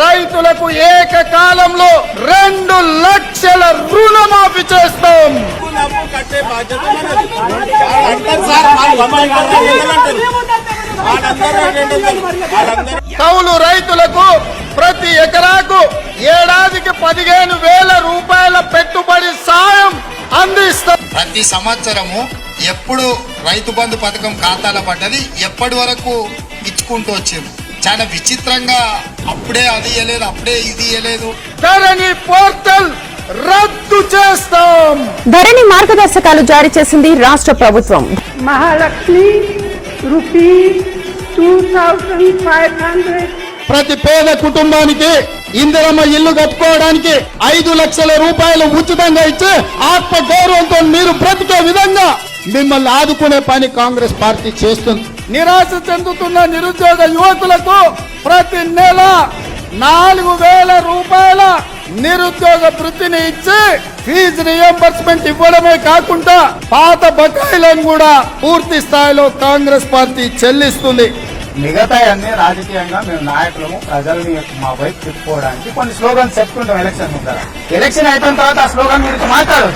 రైతులకు ఏకకాలంలో రెండు లక్షల రుణమాఫీ చేస్తాం. కట్టే బాధ్యత కౌలు రైతులకు ప్రతి ఎకరాకు ఏడాదికి పదిహేను వేల రూపాయల పెట్టుబడి సాయం అందిస్తాం. ప్రతి సంవత్సరము ఎప్పుడు రైతు బంధు పథకం ఖాతాలో పడ్డది ఎప్పటి వరకు ఇచ్చుకుంటూ వచ్చేది చాలా విచిత్రంగా అప్పుడే అది ఇయ్యలేదు అప్పుడే ఇది ఇయ్యలేదు. ధరణి పోర్టల్ రద్దు చేస్తాం. ధరణి మార్గదర్శకాలు జారీ చేసింది రాష్ట్ర ప్రభుత్వం. Mahalakshmi rupees two thousand five hundred ప్రతి పేద కుటుంబానికి ఇందిరమ్మ ఇల్లు కట్టుకోవడానికి ఐదు లక్షల రూపాయలు ఉచితంగా ఇచ్చి ఆత్మ గౌరవంతో మీరు బ్రతికే విధంగా మిమ్మల్ని ఆదుకునే పని కాంగ్రెస్ పార్టీ చేస్తుంది. నిరాశ చెందుతున్న నిరుద్యోగ యువకులకు ప్రతి నెల నాలుగు వేల రూపాయల నిరుద్యోగ వృత్తిని ఇచ్చి ఫీజు రియంబర్స్మెంట్ ఇవ్వడమే కాకుండా పాత బకాయిలను కూడా పూర్తి స్థాయిలో కాంగ్రెస్ పార్టీ చెల్లిస్తుంది. మిగతా అన్ని రాజకీయంగా మేము నాయకులము ప్రజల్ని మా వైపు తిప్పుకోవడానికి కొన్ని స్లోగన్స్ చెప్పుకుంటాం ఎలక్షన్ ముందర. ఎలక్షన్ అయిపోయిన తర్వాత ఆ స్లోగన్ గురించి మాట్లాడు